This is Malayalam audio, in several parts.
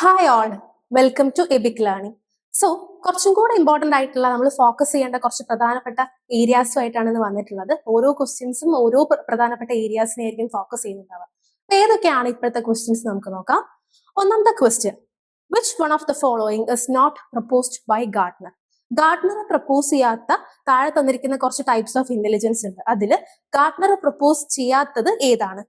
Hi all welcome to Abic learning so കുറച്ചും കൂടെ ഇമ്പോർട്ടന്റ് ആയിട്ടുള്ള നമ്മൾ ഫോക്കസ് ചെയ്യേണ്ട കുറച്ച് പ്രധാനപ്പെട്ട ഏരിയാസുമായിട്ടാണ് ഇന്ന് വന്നിട്ടുള്ളത്. ഓരോ ക്വസ്റ്റ്യൻസും ഓരോ പ്രധാനപ്പെട്ട ഏരിയാസിനെ ആയിരിക്കും ഫോക്കസ് ചെയ്യുന്നുണ്ടാവുക. അപ്പൊ ഏതൊക്കെയാണ് ഇപ്പോഴത്തെ ക്വസ്റ്റ്യൻസ് നമുക്ക് നോക്കാം. ഒന്നാമത്തെ question which one of the following is not proposed by Gardner Gardner propose ചെയ്യാത്ത താഴെ തന്നിരിക്കുന്ന കുറച്ച് ടൈപ്സ് ഓഫ് ഇന്റലിജൻസ് ഉണ്ട്. അതിൽ ഗാർഡ്നർ പ്രപ്പോസ് ചെയ്യാത്തത് ഏതാണ്?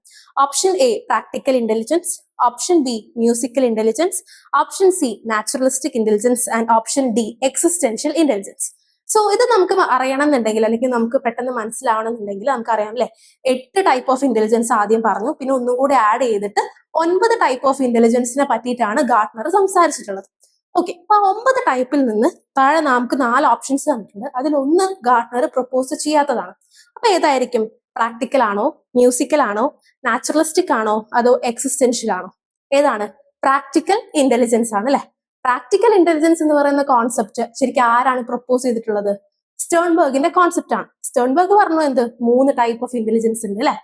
Option A practical intelligence option B musical intelligence option C naturalistic intelligence and option D existential intelligence so ഇത് നമുക്ക് അറിയണം എന്നുണ്ടെങ്കിൽ അല്ലെങ്കിൽ നമുക്ക് പെട്ടെന്ന് മനസ്സിലാവണം എന്നുണ്ടെങ്കിൽ നമുക്കറിയാം അല്ലെ എട്ട് ടൈപ്പ് ഓഫ് ഇന്റലിജൻസ് ആദ്യം പറഞ്ഞു പിന്നെ ഒന്നും കൂടി ആഡ് ചെയ്തിട്ട് ഒൻപത് ടൈപ്പ് ഓഫ് ഇന്റലിജൻസിനെ പറ്റിയിട്ടാണ് ഗാർട്ട്നർ സംസാരിച്ചിട്ടുള്ളത്. ഓക്കെ അപ്പൊ ഒമ്പത് ടൈപ്പിൽ നിന്ന് താഴെ നമുക്ക് നാല് ഓപ്ഷൻസ് തന്നിട്ടുണ്ട്. അതിൽ ഒന്ന് ഗാർട്ട്നർ പ്രപ്പോസ് ചെയ്യാത്തതാണ്. അപ്പൊ ഏതായിരിക്കും? പ്രാക്ടിക്കൽ ആണോ? മ്യൂസിക്കൽ ആണോ? നാച്ചുറലിസ്റ്റിക് ആണോ? അതോ എക്സിസ്റ്റൻഷ്യൽ ആണോ? ഏതാണ്? പ്രാക്ടിക്കൽ ഇന്റലിജൻസ് ആണ് അല്ലെ? പ്രാക്ടിക്കൽ ഇന്റലിജൻസ് എന്ന് പറയുന്ന കോൺസെപ്റ്റ് ശരിക്കും ആരാണ് പ്രപ്പോസ് ചെയ്തിട്ടുള്ളത്? സ്റ്റേൺബർഗിന്റെ കോൺസെപ്റ്റ് ആണ്. സ്റ്റേൺബർഗ് പറഞ്ഞു എന്ത്? മൂന്ന് ടൈപ്പ് ഓഫ് ഇന്റലിജൻസ് ഉണ്ട് അല്ലെ?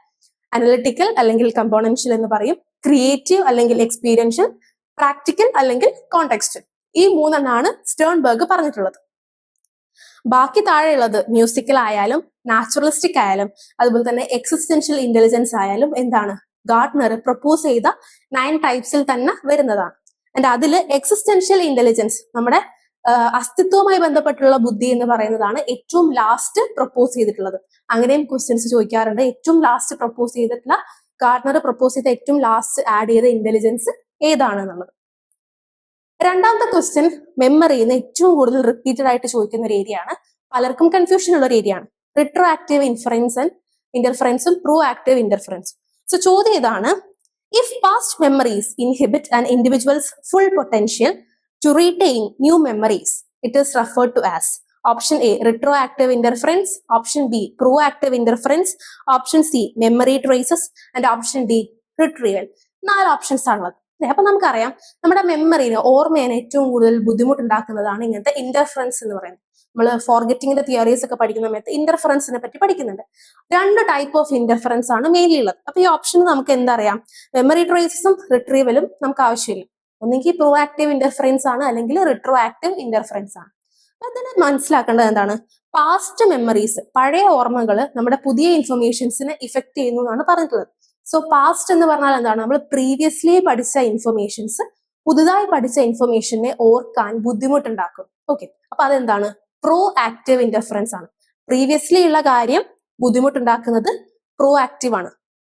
അനലിറ്റിക്കൽ അല്ലെങ്കിൽ കമ്പോണൻഷ്യൽ എന്ന് പറയും. ക്രിയേറ്റീവ് അല്ലെങ്കിൽ എക്സ്പീരിയൻഷ്യൽ പ്രാക്ടിക്കൽ അല്ലെങ്കിൽ കോൺടെക്സ്റ്റ് ഈ മൂന്നെണ്ണാണ് സ്റ്റേൺബർഗ് പറഞ്ഞിട്ടുള്ളത്. ബാക്കി താഴെയുള്ളത് മ്യൂസിക്കൽ ആയാലും നാച്ചുറലിസ്റ്റിക് ആയാലും അതുപോലെ തന്നെ എക്സിസ്റ്റൻഷ്യൽ ഇന്റലിജൻസ് ആയാലും എന്താണ്? ഗാർഡ്നർ പ്രപ്പോസ് ചെയ്ത നയൻ ടൈപ്സിൽ തന്നെ വരുന്നതാണ്. ആൻഡ് അതിൽ എക്സിസ്റ്റൻഷ്യൽ ഇന്റലിജൻസ് നമ്മുടെ അസ്തിത്വവുമായി ബന്ധപ്പെട്ടുള്ള ബുദ്ധി എന്ന് പറയുന്നതാണ് ഏറ്റവും ലാസ്റ്റ് പ്രപ്പോസ് ചെയ്തിട്ടുള്ളത്. അങ്ങനെയും ക്വസ്റ്റ്യൻസ് ചോദിക്കാറുണ്ട്. ഏറ്റവും ലാസ്റ്റ് പ്രപ്പോസ് ചെയ്തിട്ടുള്ള ഗാർഡ്നർ പ്രപ്പോസ് ചെയ്ത ഏറ്റവും ലാസ്റ്റ് ആഡ് ചെയ്ത ഇന്റലിജൻസ് ഏതാണ് എന്നുള്ളത് രണ്ടാമത്തെ ക്വസ്റ്റ്യൻ മെമ്മറിന്ന് ഏറ്റവും കൂടുതൽ റിപ്പീറ്റഡ് ആയിട്ട് ചോദിക്കുന്ന ഒരു ഏരിയ ആണ്. പലർക്കും കൺഫ്യൂഷൻ ഉള്ള ഒരു ഏരിയ ആണ്. റിട്രോ ആക്റ്റീവ് ഇൻഫറൻസ് ആൻഡ് ഇന്റർഫറൻസും പ്രോ ആക്റ്റീവ് ഇന്റർഫറൻസ് സോ ചോദ്യം ഇതാണ്. If past memories inhibit an individual's full potential to retain new memories it is referred to as option A retroactive interference option B proactive interference option C memory traces and option D retrieval നാല് ഓപ്ഷൻസ് ആണുള്ളത്. അപ്പൊ നമുക്കറിയാം നമ്മുടെ മെമ്മറിയിൽ ഓർമ്മയാണ് ഏറ്റവും കൂടുതൽ ബുദ്ധിമുട്ടുണ്ടാക്കുന്നതാണ് ഇങ്ങനത്തെ ഇന്റർഫറൻസ് എന്ന് പറയുന്നത്. നമ്മൾ ഫോർഗറ്റിങ്ങിന്റെ തിയറീസ് ഒക്കെ പഠിക്കുന്ന സമയത്ത് ഇന്റർഫറൻസിനെ പറ്റി പഠിക്കുന്നുണ്ട്. രണ്ട് ടൈപ്പ് ഓഫ് ഇന്റർഫറൻസ് ആണ് മെയിൻലി ഉള്ളത്. അപ്പൊ ഈ ഓപ്ഷൻ നമുക്ക് എന്തറിയാം മെമ്മറി ട്രേസസും റിട്രീവലും നമുക്ക് ആവശ്യമില്ല. ഒന്നെങ്കിൽ പ്രോ ആക്റ്റീവ് ഇന്റർഫറൻസ് ആണ് അല്ലെങ്കിൽ റിട്രോ ആക്റ്റീവ് ഇന്റർഫറൻസ് ആണ് അതിന് മനസ്സിലാക്കേണ്ടത് എന്താണ്? പാസ്റ്റ് മെമ്മറീസ് പഴയ ഓർമ്മകൾ നമ്മുടെ പുതിയ ഇൻഫർമേഷൻസിനെ ഇഫക്ട് ചെയ്യുന്നു എന്നാണ് പറഞ്ഞിട്ടുള്ളത്. സോ പാസ്റ്റ് എന്ന് പറഞ്ഞാൽ എന്താണ്? നമ്മൾ പ്രീവിയസ്ലി പഠിച്ച ഇൻഫർമേഷൻസ് പുതുതായി പഠിച്ച ഇൻഫർമേഷനെ ഓർക്കാൻ ബുദ്ധിമുട്ടുണ്ടാക്കും. ഓക്കെ അപ്പൊ അതെന്താണ്? പ്രോ ആക്റ്റീവ് ഇന്റർഫറൻസ് ആണ്. പ്രീവിയസ്ലി ഉള്ള കാര്യം ബുദ്ധിമുട്ടുണ്ടാക്കുന്നത് പ്രോ ആക്റ്റീവ് ആണ്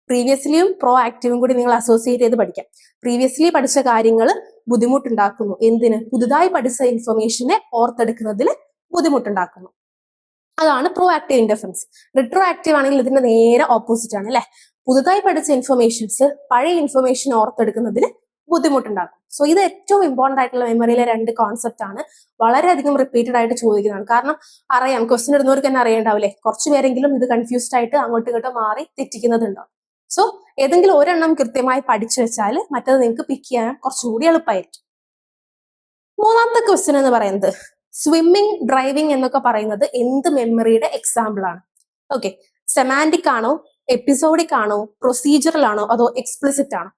പ്രീവിയസ്ലിയും പ്രോ ആക്റ്റീവും കൂടി നിങ്ങൾ അസോസിയേറ്റ് ചെയ്ത് പഠിക്കാം. പ്രീവിയസ്ലി പഠിച്ച കാര്യങ്ങൾ ബുദ്ധിമുട്ടുണ്ടാക്കുന്നു. എന്തിന്? പുതുതായി പഠിച്ച ഇൻഫർമേഷനെ ഓർത്തെടുക്കുന്നതിൽ ബുദ്ധിമുട്ടുണ്ടാക്കുന്നു. അതാണ് proactive interference retroactive ആണെങ്കിൽ ഇതിന്റെ നേരെ ഓപ്പോസിറ്റ് ആണ് അല്ലെ? പുതുതായി പഠിച്ച ഇൻഫർമേഷൻസ് പഴയ ഇൻഫർമേഷൻ ഓർത്തെടുക്കുന്നതിൽ ബുദ്ധിമുട്ടുണ്ടാക്കും. സോ ഇത് ഏറ്റവും ഇമ്പോർട്ടന്റ് ആയിട്ടുള്ള മെമ്മറിയിലെ രണ്ട് കോൺസെപ്റ്റ് ആണ്. വളരെയധികം റിപ്പീറ്റഡ് ആയിട്ട് ചോദിക്കുന്നതാണ്. കാരണം അറിയാം ക്വസ്റ്റ്യൻ ഇടുന്നവർക്ക് തന്നെ അറിയണ്ടാവില്ലേ? കുറച്ച് പേരെങ്കിലും ഇത് കൺഫ്യൂസ്ഡ് ആയിട്ട് അങ്ങോട്ടും ഇങ്ങോട്ടും മാറി തെറ്റിക്കുന്നതുണ്ടാവും സോ ഏതെങ്കിലും ഒരെണ്ണം കൃത്യമായി പഠിച്ചു വെച്ചാൽ മറ്റത് നിങ്ങൾക്ക് പിക്ക് ചെയ്യാൻ കുറച്ചുകൂടി എളുപ്പമായിരിക്കും മൂന്നാമത്തെ ക്വസ്റ്റ്യൻ എന്ന് പറയുന്നത് സ്വിമ്മിംഗ് ഡ്രൈവിംഗ് എന്നൊക്കെ പറയുന്നത് എന്ത് മെമ്മറിയുടെ എക്സാമ്പിൾ ആണ്? ഓക്കെ സെമാന്റിക് ആണോ എപ്പിസോഡിക് ആണോ പ്രൊസീജറൽ ആണോ അതോ എക്സ്പ്ലിസിറ്റ് ആണോ?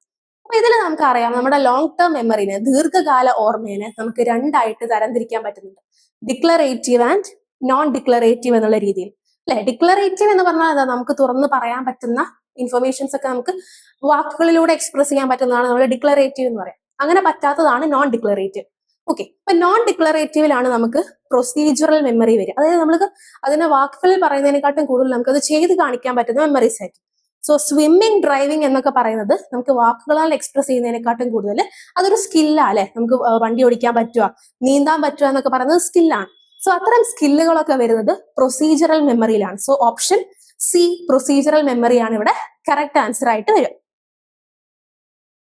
അപ്പൊ ഇതിൽ നമുക്കറിയാം നമ്മുടെ ലോങ് ടേം മെമ്മറിനെ ദീർഘകാല ഓർമ്മേനെ നമുക്ക് രണ്ടായിട്ട് തരംതിരിക്കാൻ പറ്റുന്നുണ്ട്. ഡിക്ലറേറ്റീവ് ആൻഡ് നോൺ ഡിക്ലറേറ്റീവ് എന്നുള്ള രീതിയിൽ. അല്ലെ? ഡിക്ലറേറ്റീവ് എന്ന് പറഞ്ഞാൽ എന്താ? നമുക്ക് തുറന്ന് പറയാൻ പറ്റുന്ന ഇൻഫർമേഷൻസ് ഒക്കെ നമുക്ക് വാക്കുകളിലൂടെ എക്സ്പ്രസ് ചെയ്യാൻ പറ്റുന്നതാണ് നമ്മൾ ഡിക്ലറേറ്റീവ് എന്ന് പറയാം. അങ്ങനെ പറ്റാത്തതാണ് നോൺ ഡിക്ലറേറ്റീവ് ഓക്കെ അപ്പൊ നോൺ ഡിക്ലറേറ്റീവിലാണ് നമുക്ക് പ്രൊസീജറൽ മെമ്മറി വരിക. അതായത് നമുക്ക് അതിനെ വാക്കുകളിൽ പറയുന്നതിനെക്കാട്ടും കൂടുതൽ നമുക്ക് അത് ചെയ്ത് കാണിക്കാൻ പറ്റുന്ന മെമ്മറീസ് ആയിരിക്കും സോ സ്വിമ്മിങ് ഡ്രൈവിംഗ് എന്നൊക്കെ പറയുന്നത് നമുക്ക് വാക്കുകളാൽ എക്സ്പ്രസ് ചെയ്യുന്നതിനെക്കാട്ടും കൂടുതൽ അതൊരു സ്കില്ലാ അല്ലെ? നമുക്ക് വണ്ടി ഓടിക്കാൻ പറ്റുക നീന്താൻ പറ്റുക എന്നൊക്കെ പറയുന്നത് സ്കില്ലാണ് സോ അത്തരം സ്കില്ലുകളൊക്കെ വരുന്നത് പ്രൊസീജറൽ മെമ്മറിയിലാണ് സോ ഓപ്ഷൻ സി പ്രൊസീജറൽ മെമ്മറിയാണ് ഇവിടെ കറക്റ്റ് ആൻസർ ആയിട്ട് വരും.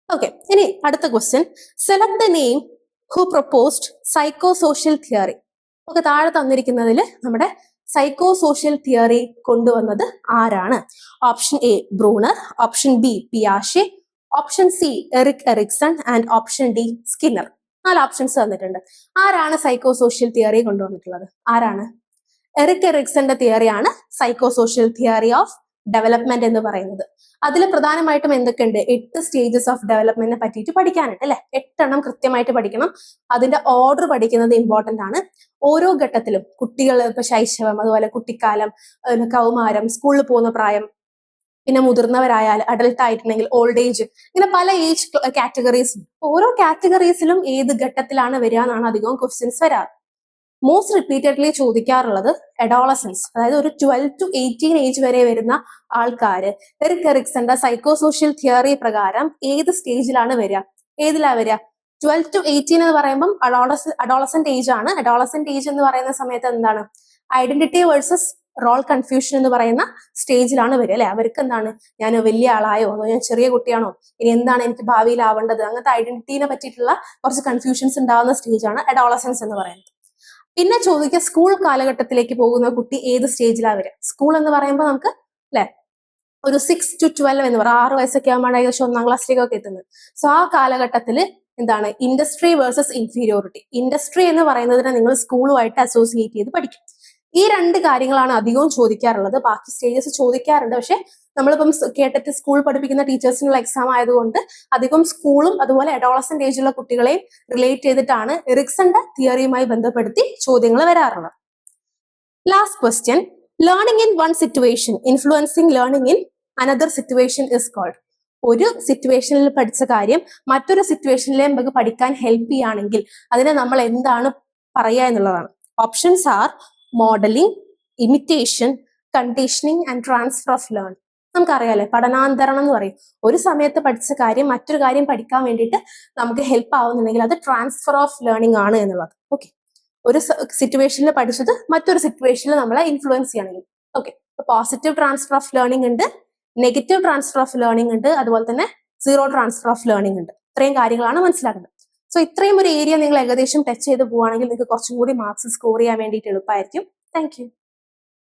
ഓക്കെ ഇനി അടുത്ത question select the name who proposed psycho social theory ഒക്കെ താഴെ തന്നിരിക്കുന്നതിൽ നമ്മുടെ സൈക്കോ സോഷ്യൽ തിയറി കൊണ്ടുവന്നത് ആരാണ്? Option A Bruner option B പിയാഷെ option C Erik Erikson and option D Skinner നാല് ഓപ്ഷൻസ് തന്നിട്ടുണ്ട്. ആരാണ് സൈക്കോ സോഷ്യൽ തിയറി കൊണ്ടുവന്നിട്ടുള്ളത്? ആരാണ്? എറിക് എറിക്സന്റെ തിയറിയാണ് psycho social theory of development എന്ന് പറയുന്നത്. അതിൽ പ്രധാനമായിട്ടും എന്തൊക്കെയുണ്ട്? എട്ട് സ്റ്റേജസ് ഓഫ് ഡെവലപ്മെന്റിനെ പറ്റിയിട്ട് പഠിക്കാനുണ്ട് അല്ലെ? എട്ടെണ്ണം കൃത്യമായിട്ട് പഠിക്കണം. അതിന്റെ ഓർഡർ പഠിക്കുന്നത് ഇമ്പോർട്ടന്റ് ആണ്. ഓരോ ഘട്ടത്തിലും കുട്ടികൾ ഇപ്പൊ ശൈശവം അതുപോലെ കുട്ടിക്കാലം കൗമാരം സ്കൂളിൽ പോകുന്ന പ്രായം പിന്നെ മുതിർന്നവരായാൽ അഡൽട്ട് ആയിട്ടുണ്ടെങ്കിൽ ഓൾഡ് ഏജ് ഇങ്ങനെ പല ഏജ് കാറ്റഗറീസ് ഓരോ കാറ്റഗറീസിലും ഏത് ഘട്ടത്തിലാണ് വരിക എന്നാണ് അധികവും ക്വസ്റ്റ്യൻസ് വരാറ്. മോസ്റ്റ് റിപ്പീറ്റഡ്ലി ചോദിക്കാറുള്ളത് എഡോളസൻസ് അതായത് ഒരു ട്വൽവ് ടു എയ്റ്റീൻ ഏജ് വരെ വരുന്ന ആൾക്കാർ എറിക് എറിക്സന്റെ സൈക്കോ സോഷ്യൽ തിയറി പ്രകാരം ഏത് സ്റ്റേജിലാണ് വരിക? ഏതിലാ വരിക? ട്വൽവ് ടു എയ്റ്റീൻ എന്ന് പറയുമ്പോൾ അഡോളസ് അഡോളസെന്റ് ഏജ് ആണ്. അഡോളസെന്റ് ഏജ് എന്ന് പറയുന്ന സമയത്ത് എന്താണ്? ഐഡന്റിറ്റി വേഴ്സസ് റോൾ കൺഫ്യൂഷൻ എന്ന് പറയുന്ന സ്റ്റേജിലാണ് വരിക അല്ലെ? അവർക്ക് എന്താണ്? ഞാൻ വലിയ ആളായോ? അതോ ഞാൻ ചെറിയ കുട്ടിയാണോ? ഇനി എന്താണ് എനിക്ക് ഭാവിയിൽ ആവേണ്ടത് അങ്ങനത്തെ ഐഡന്റിറ്റീനെ പറ്റിയിട്ടുള്ള കുറച്ച് കൺഫ്യൂഷൻസ് ഉണ്ടാകുന്ന സ്റ്റേജാണ് അഡോളസൻസ് എന്ന് പറയുന്നത്. പിന്നെ ചോദിക്കുക സ്കൂൾ കാലഘട്ടത്തിലേക്ക് പോകുന്ന കുട്ടി ഏത് സ്റ്റേജിലാണ് വരിക? സ്കൂൾ എന്ന് പറയുമ്പോൾ നമുക്ക് അല്ലെ? ഒരു സിക്സ് ടു ട്വൽവ് എന്ന് പറയാം ആറ് വയസ്സൊക്കെ ആകുമ്പോൾ ഏകദേശം ഒന്നാം ക്ലാസ്സിലേക്കൊക്കെ എത്തുന്നത്. സോ ആ കാലഘട്ടത്തിൽ എന്താണ്? ഇൻഡസ്ട്രി വേഴ്സസ് ഇൻഫീരിയോറിറ്റി ഇൻഡസ്ട്രി എന്ന് പറയുന്നതിനെ നിങ്ങൾ സ്കൂളുമായിട്ട് അസോസിയേറ്റ് ചെയ്ത് പഠിക്കും. ഈ രണ്ട് കാര്യങ്ങളാണ് അധികവും ചോദിക്കാറുള്ളത്. ബാക്കി സ്റ്റേജസ് ചോദിക്കാറുണ്ട്. പക്ഷെ നമ്മളിപ്പം കേട്ടിട്ട് സ്കൂൾ പഠിപ്പിക്കുന്ന ടീച്ചേഴ്സിനുള്ള എക്സാം ആയതുകൊണ്ട് അധികം സ്കൂളും അതുപോലെ അഡോളസെന്റ് ഏജുള്ള കുട്ടികളെയും റിലേറ്റ് ചെയ്തിട്ടാണ് എറിക്സന്റെ തിയറിയുമായി ബന്ധപ്പെടുത്തി ചോദ്യങ്ങൾ വരാറുള്ളത്. Last question learning in one situation influencing learning in another situation is called ഒരു സിറ്റുവേഷനിൽ പഠിച്ച കാര്യം മറ്റൊരു സിറ്റുവേഷനിൽ നമുക്ക് പഠിക്കാൻ ഹെൽപ്പ് ചെയ്യുകയാണെങ്കിൽ അതിനെ നമ്മൾ എന്താണ് പറയുക എന്നുള്ളതാണ്. Options are modelling imitation conditioning and transfer of learn നമുക്കറിയാലേ പഠനാന്തരണം എന്ന് പറയും. ഒരു സമയത്ത് പഠിച്ച കാര്യം മറ്റൊരു കാര്യം പഠിക്കാൻ വേണ്ടിയിട്ട് നമുക്ക് ഹെൽപ്പ് ആവുന്നുണ്ടെങ്കിൽ അത് ട്രാൻസ്ഫർ ഓഫ് ലേണിംഗ് ആണ് എന്നുള്ളത്. ഓക്കെ ഒരു സിറ്റുവേഷനിൽ പഠിച്ചത് മറ്റൊരു സിറ്റുവേഷനിൽ നമ്മളെ ഇൻഫ്ലുവൻസ് ചെയ്യണമെങ്കിൽ. Okay positive transfer of learning ഉണ്ട്. നെഗറ്റീവ് ട്രാൻസ്ഫർ ഓഫ് ലേണിംഗ് ഉണ്ട് അതുപോലെ തന്നെ സീറോ ട്രാൻസ്ഫർ ഓഫ് ലേണിംഗ് ഉണ്ട്. ഇത്രയും കാര്യങ്ങളാണ് മനസ്സിലാക്കുന്നത്. സോ ഇത്രയും ഒരു ഏരിയ നിങ്ങൾ ഏകദേശം ടച്ച് ചെയ്ത് പോവുകയാണെങ്കിൽ നിങ്ങൾക്ക് കുറച്ചും കൂടി മാർക്സ് സ്കോർ ചെയ്യാൻ വേണ്ടിയിട്ട് എളുപ്പമായിരിക്കും. താങ്ക്